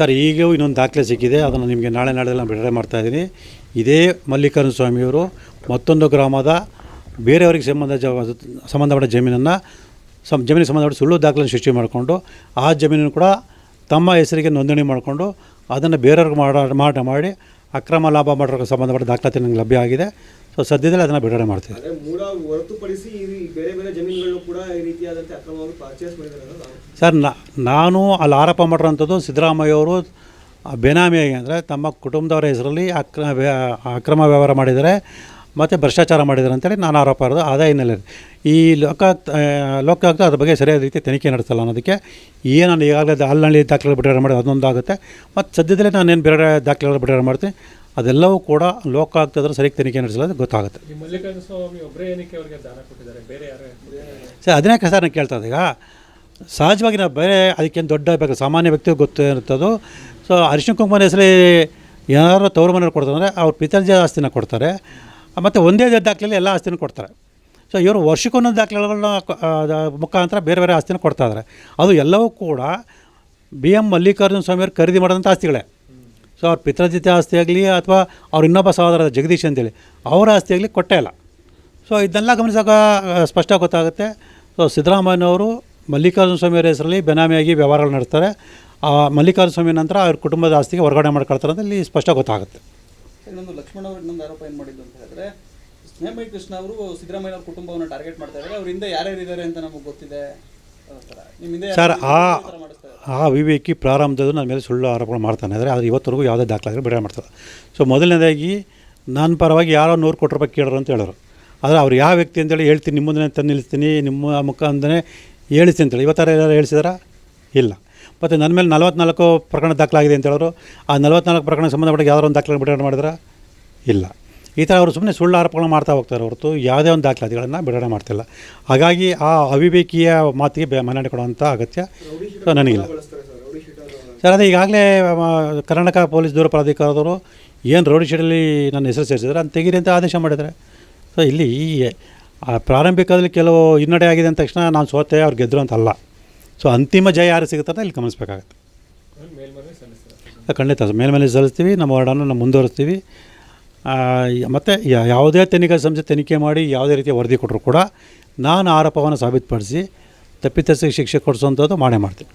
Sir, ಈಗ ಇನ್ನೊಂದು ದಾಖಲೆ ಸಿಕ್ಕಿದೆ. ಅದನ್ನು ನಿಮಗೆ ನಾಳೆ ನಾಳೆಲ್ಲ ಬಿಡುಗಡೆ ಮಾಡ್ತಾಯಿದ್ದೀನಿ ಇದೇ ಮಲ್ಲಿಕಾರ್ಜುನ ಸ್ವಾಮಿಯವರು ಮತ್ತೊಂದು ಗ್ರಾಮದ ಬೇರೆಯವರಿಗೆ ಸಂಬಂಧ ಜ, ಸಂಬಂಧಪಟ್ಟ ಜಮೀನನ್ನು, ಸಂ, ಜಮೀನಿಗೆ ಸಂಬಂಧಪಟ್ಟ ಸುಳ್ಳು ದಾಖಲೆಯನ್ನು ಸೃಷ್ಟಿ ಮಾಡಿಕೊಂಡು, ಆ ಜಮೀನನ್ನು ಕೂಡ ತಮ್ಮ ಹೆಸರಿಗೆ ನೋಂದಣಿ ಮಾಡಿಕೊಂಡು, ಅದನ್ನು ಬೇರೆಯವ್ರಿಗೆ ಮಾಡ ಮಾಟ ಮಾಡಿ ಅಕ್ರಮ ಲಾಭ ಮಾಡೋಕ್ಕೆ ಸಂಬಂಧಪಟ್ಟ ದಾಖಲಾತಿ ನನಗೆ ಲಭ್ಯ ಆಗಿದೆ. ಸೊ ಸದ್ಯದಲ್ಲೇ ಅದನ್ನು ಬಿಡುಗಡೆ ಮಾಡ್ತೀವಿ. ಮೂಲ ಹೊರತುಪಡಿಸಿ ಈ ಬೇರೆ ಬೇರೆ ಜಮೀನುಗಳನ್ನು ಕೂಡ ಈ ರೀತಿಯಾದಂತೆ ಅಕ್ರಮವಾಗಿ ಪರ್ಚೇಸ್ ಮಾಡಿದ್ದಾರೆ ಸರ್ ನಾ ನಾನು ಅಲ್ಲಿ ಆರೋಪ ಮಾಡಿರೋಂಥದ್ದು ಸಿದ್ದರಾಮಯ್ಯವರು ಬೇನಾಮಿಯಾಗಿ ಅಂದರೆ ತಮ್ಮ ಕುಟುಂಬದವರ ಹೆಸರಲ್ಲಿ ಅಕ್ರಮ ಅಕ್ರಮ ವ್ಯವಹಾರ ಮಾಡಿದ್ದಾರೆ. ಮತ್ತು ಭ್ರಷ್ಟಾಚಾರ ಮಾಡಿದ್ದಾರೆ ಅಂತೇಳಿ ನಾನು ಆರೋಪ ಇರೋದು ಅದೇ ಹಿನ್ನೆಲೆಯಲ್ಲಿ ಈ ಲೋಕ ಲೋಕಾಯುಕ್ತ ಅದ್ರ ಬಗ್ಗೆ ಸರಿಯಾದ ರೀತಿ ತನಿಖೆ ನಡೆಸಲ್ಲ ಅನ್ನೋದಕ್ಕೆ ಏನು ಈಗಾಗಲೇ ದ- ಅಲ್ಲಲ್ಲಿ ದಾಖಲೆ ಬಿಡುಗಡೆ ಮಾಡಿ ಅದೊಂದು ಆಗುತ್ತೆ ಮತ್ತು ಸದ್ಯದಲ್ಲೇ ನಾನೇನು ಬೇರೆ ದಾಖಲೆಗಳು ಬಿಡುಗಡೆ ಮಾಡ್ತೀನಿ ಅದೆಲ್ಲವೂ ಕೂಡ ಲೋಕ ಆಗ್ತದ್ರೆ ಸರಿಯಾಗಿ ತನಿಖೆ ನಡೆಸಲ್ಲ ಗೊತ್ತಾಗುತ್ತೆ. ಸರ್ ಅದನ್ನೇ ಸರ್ ನಾನು ಕೇಳ್ತಾ ಈಗ. ಸಹಜವಾಗಿ ನಾವು ಬೇರೆ ಅದಕ್ಕೇನು ದೊಡ್ಡ ಬೇಕು ಸಾಮಾನ್ಯ ವ್ಯಕ್ತಿಗೆ ಗೊತ್ತು ಇರ್ತದೋ ಸೊ ಅರಿಶಿನ ಕುಂಕುಮನ ಹೆಸರಲ್ಲಿ ಏನಾದರೂ ತವರು ಮನೆಯವ್ರು ಕೊಡ್ತಾರೆ ಅಂದರೆ ಅವ್ರ ಪಿತಾರ್ಜಿ ಆಸ್ತಿನ ಕೊಡ್ತಾರೆ. ಮತ್ತು ಒಂದೇ ದಾಖಲೆಯಲ್ಲಿ ಎಲ್ಲ ಆಸ್ತಿನೂ ಕೊಡ್ತಾರೆ. ಸೊ ಇವರು ವರ್ಷಕ್ಕೊಂದೊಂದು ದಾಖಲೆಗಳನ್ನ ಮುಖಾಂತರ ಬೇರೆ ಬೇರೆ ಆಸ್ತಿನ ಕೊಡ್ತಾ ಇದ್ದಾರೆ ಅದು ಎಲ್ಲವೂ ಕೂಡ ಬಿ ಎಂ ಮಲ್ಲಿಕಾರ್ಜುನ ಸ್ವಾಮಿಯವರು ಖರೀದಿ ಮಾಡಿದಂಥ ಆಸ್ತಿಗಳೇ. ಸೊ ಅವ್ರ ಪಿತೃಜಿತ ಆಸ್ತಿ ಆಗಲಿ ಅಥವಾ ಅವ್ರ ಇನ್ನೊಬ್ಬ ಸಹೋದರ ಜಗದೀಶ್ ಅಂತೇಳಿ, ಅವರ ಆಸ್ತಿ ಆಗಲಿ ಕೊಟ್ಟೇ ಇಲ್ಲ. ಸೊ ಇದನ್ನೆಲ್ಲ ಗಮನಿಸಾಗ ಸ್ಪಷ್ಟ ಗೊತ್ತಾಗುತ್ತೆ. ಸೊ ಸಿದ್ದರಾಮಯ್ಯನವರು ಮಲ್ಲಿಕಾರ್ಜುನ ಸ್ವಾಮಿಯವರ ಹೆಸರಲ್ಲಿ ಬೆನಾಮಿಯಾಗಿ ವ್ಯವಹಾರಗಳು ನಡೆಸ್ತಾರೆ. ಆ ಮಲ್ಲಿಕಾರ್ಜುನ ಸ್ವಾಮಿ ನಂತರ ಅವ್ರ ಕುಟುಂಬದ ಆಸ್ತಿಗೆ ಹೊರಗಡೆ ಮಾಡ್ಕೊಳ್ತಾರೆ ಅಂತ ಇಲ್ಲಿ ಸ್ಪಷ್ಟ ಗೊತ್ತಾಗುತ್ತೆ. ಇನ್ನೊಂದು ಲಕ್ಷ್ಮಣ ಅವರು ಇನ್ನೊಂದು ಆರೋಪ ಏನು ಮಾಡಿದ್ದು ಅಂತ ಹೇಳಿದ್ರೆ ಸ್ನೇಹಮಯ ಕೃಷ್ಣ ಅವರು ಸಿದ್ದರಾಮಯ್ಯ ಅವ್ರ ಕುಟುಂಬವನ್ನು ಟಾರ್ಗೆಟ್ ಮಾಡ್ತಾ ಇದ್ದಾರೆ. ಅವರಿಂದ ಹಿಂದೆ ಯಾರ್ಯಾರು ಇದ್ದಾರೆ ಅಂತ ನಮಗೆ ಗೊತ್ತಿದೆ. ಸರ್ ಆ. ಆ ವಿವೇಕಿ ಪ್ರಾರಂಭದ ನನ್ನ ಮೇಲೆ ಸುಳ್ಳು ಆರೋಪಗಳು ಮಾಡ್ತಾನೆ ಆದರೆ ಆದರೆ ಇವತ್ತರೆಗೂ ಯಾವುದೇ ದಾಖಲಾತಿ ಬಿಡುಗಡೆ ಮಾಡ್ತಾರೆ. ಸೊ ಮೊದಲನೇದಾಗಿ ನನ್ನ ಪರವಾಗಿ ಯಾರೋ ನೂರು ಕೋಟಿ ರೂಪಾಯಿ ಕೇಳೋರು ಅಂತ ಹೇಳೋರು. ಆದರೆ ಅವ್ರು ಯಾವ ವ್ಯಕ್ತಿ ಅಂತೇಳಿ ಹೇಳ್ತೀನಿ ನಿಮ್ಮ ಮುಂದೆ ತಂದು ನಿಲ್ಲಿಸ್ತೀನಿ ನಿಮ್ಮ ಮುಖಾಂತರೇ ಹೇಳಿಸ್ತೀನಿ ಅಂತೇಳಿ ಇವತ್ತರ ಯಾರು ಹೇಳಿಸಿದಾರಾ? ಇಲ್ಲ. ಮತ್ತು ನನ್ನ ಮೇಲೆ ನಲವತ್ನಾಲ್ಕು ಪ್ರಕರಣ ದಾಖಲಾಗಿದೆ ಅಂತ ಹೇಳಿದ್ರು. ಆ ನಲವತ್ನಾಲ್ಕು ಪ್ರಕರಣ ಸಂಬಂಧಪಟ್ಟ ಯಾವ್ದಾರು ಒಂದು ದಾಖಲೆ ಬಿಡುಗಡೆ ಮಾಡಿದ್ರೆ? ಇಲ್ಲ. ಈ ಥರ ಅವರು ಸುಮ್ಮನೆ ಸುಳ್ಳು ಆರೋಪಗಳನ್ನ ಮಾಡ್ತಾ ಹೋಗ್ತಾರೆ ಹೊರತು ಯಾವುದೇ ಒಂದು ದಾಖಲಾತಿಗಳನ್ನು ಬಿಡುಗಡೆ ಮಾಡ್ತಿಲ್ಲ ಹಾಗಾಗಿ ಆ ಅವಿವೇಕೀಯ ಮಾತಿಗೆ ಬೆ ಮನ್ನಣೆ ಕೊಡುವಂಥ ಅಗತ್ಯ ನನಗಿಲ್ಲ. ಸರ್, ಅದೇ ಈಗಾಗಲೇ ಕರ್ನಾಟಕ ಪೊಲೀಸ್ ದೂರ ಪ್ರಾಧಿಕಾರದವರು ಏನು ರೌಡಿ ಶೀಟಲ್ಲಿ ನನ್ನ ಹೆಸರು ಸೇರಿಸಿದ್ರೆ, ಅದನ್ನು ತೆಗೀರಿ ಅಂತ ಆದೇಶ ಮಾಡಿದ್ದಾರೆ ಸೊ ಇಲ್ಲಿ ಪ್ರಾರಂಭಿಕದಲ್ಲಿ ಕೆಲವು ಹಿನ್ನಡೆ ಆಗಿದೆ ಅಂದ ತಕ್ಷಣ ನಾನು ಸೋತೆ ಅವ್ರು ಗೆದ್ದರು ಅಂತ ಅಲ್ಲ. ಸೊ ಅಂತಿಮ ಜಯ ಯಾರು ಸಿಗುತ್ತೆ ಅಂತ ಇಲ್ಲಿ ಗಮನಿಸಬೇಕಾಗತ್ತೆ. ಖಂಡಿತ ಮೇಲ್ಮೇಲೆ ಸಲ್ಲಿಸ್ತೀವಿ, ನಮ್ಮ ವಾರ್ಡನ್ನು ನಾವು ಮುಂದುವರಿಸ್ತೀವಿ. ಮತ್ತು ಯಾವುದೇ ತನಿಖಾ ಸಂಸ್ಥೆ ತನಿಖೆ ಮಾಡಿ ಯಾವುದೇ ರೀತಿಯ ವರದಿ ಕೊಟ್ಟರು ಕೂಡ ನಾನು ಆರೋಪವನ್ನು ಸಾಬೀತುಪಡಿಸಿ ತಪ್ಪಿತಸ್ಥಿಗೆ ಶಿಕ್ಷೆ ಕೊಡಿಸುವಂಥದ್ದು ಮಾಡೇ ಮಾಡ್ತೀನಿ.